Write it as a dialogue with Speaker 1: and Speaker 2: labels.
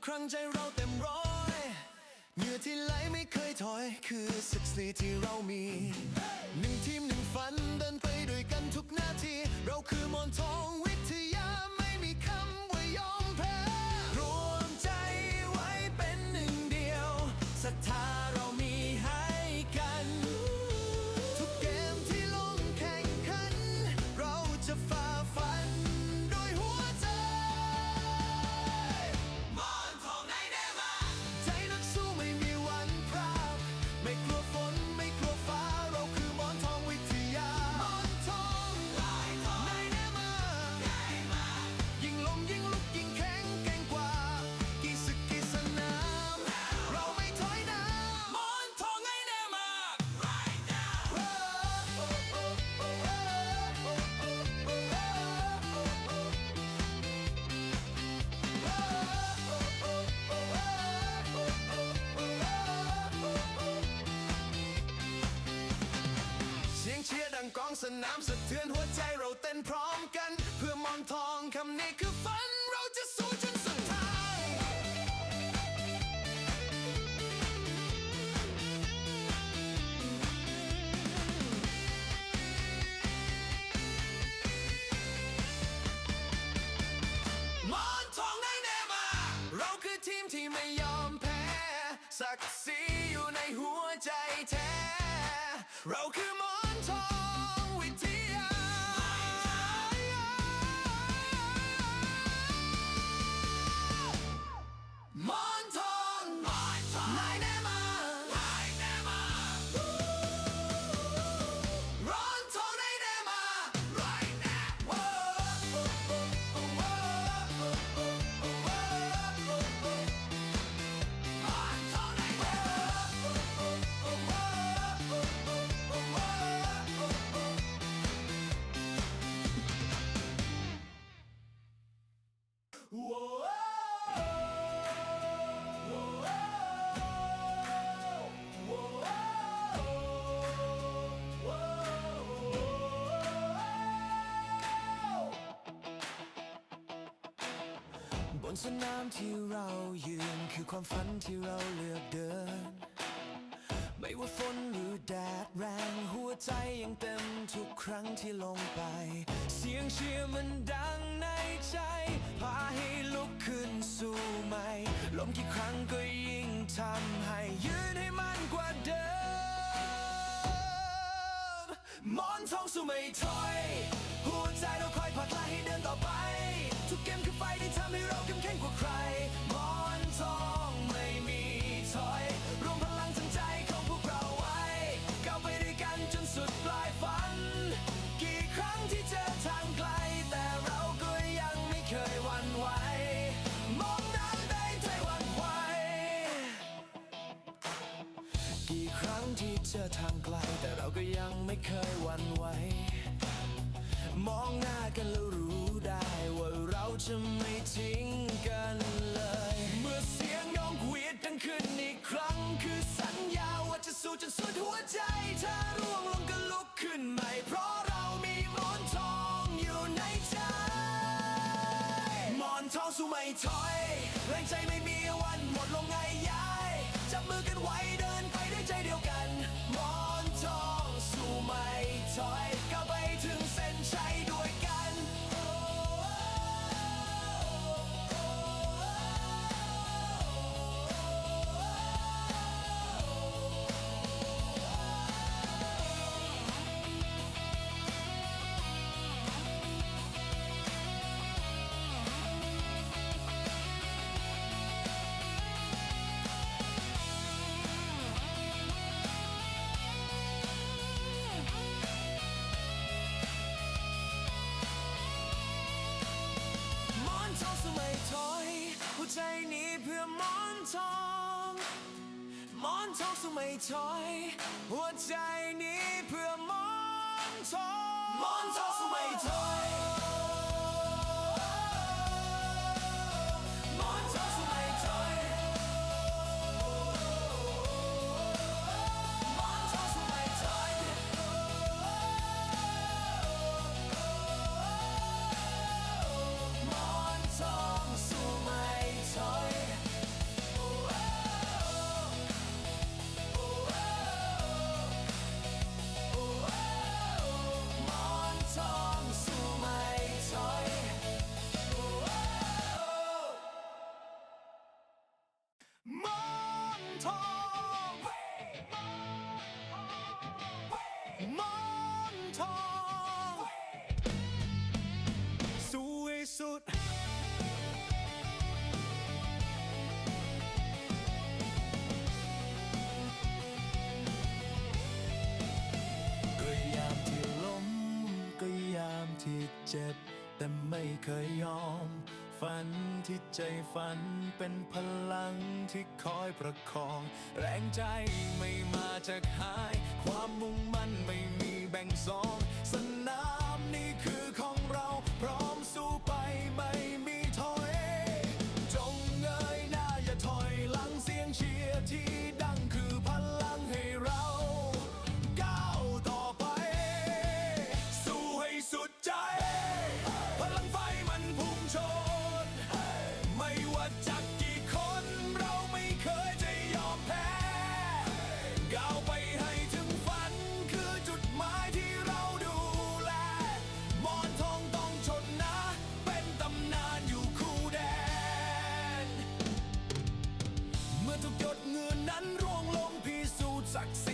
Speaker 1: สนามทุกครั้งใจเราเต็มร้อยเหงื่อที่ไหลไม่เคยถอย คือศักดิ์ศรีที่เรามีหนึ่งทีมหนึ่งฝันเดินไปด้วยกันทุกนาที เราคือมอนทองวิ กองสนามสะเทือนหัวใจเราเต้นพร้อมกัน เพื่อมอนทองคำนี้คือฝัน เราจะสู้จนสุดท้าย มอนทองในแน่มา เราคือทีมที่ไม่ยอมแพ้ ศักดิ์ศรีอยู่ในหัวใจแท้ เราคือมอนทอง บนสนามที่เรายืนคือความฝันที่เราเลือกเดิน ไม่ว่าฝนหรือแดดแรงหัวใจยังเต็มทุกครั้งที่ลงไป เสียงเชียร์มันดังในใจ ให้ลุกขึ้นสู้ใหม่ล้มกี่ครั้งก็ยิ่งทำให้ยืนให้มันกว่าเดิมมอนทองสู้ไม่ถอย หัวใจเราคอยผลักไล่ให้เดินต่อไป ทุกเกมคือไฟที่ทำให้เราเข้ม เจอทางไกล แต่เราก็ยังไม่เคยหวั่นไหว มองหน้ากันแล้วรู้ได้ว่าเราจะไม่ทิ้งกันเลย เมื่อเสียงน้องหวีดดังขึ้นอีกครั้ง คือสัญญาว่าจะสู้จนสุดหัวใจถ้าร่วงลงก็ลุกขึ้นใหม่เพราะเรามีมอนทองอยู่ในใจมอนทองสู้ไม่ถอยแรงใจไม่มีวันหมดลงไงยายจับมือกันไว้เดิน ใจนี้เพื่อมอนทองมอนทองสู้ไม่ถอย หัวใจนี้เพื่อมอนทองมอนทองสู้ไม่ถอย สุด ก็ยามที่ล้มก็ยามที่เจ็บ แต่ไม่เคยยอม ฝันที่ใจฝันเป็นพลังที่คอยประคอง แรงใจไม่มาจากหาย ความมุ่งมั่นไม่มีแบ่งสอง success.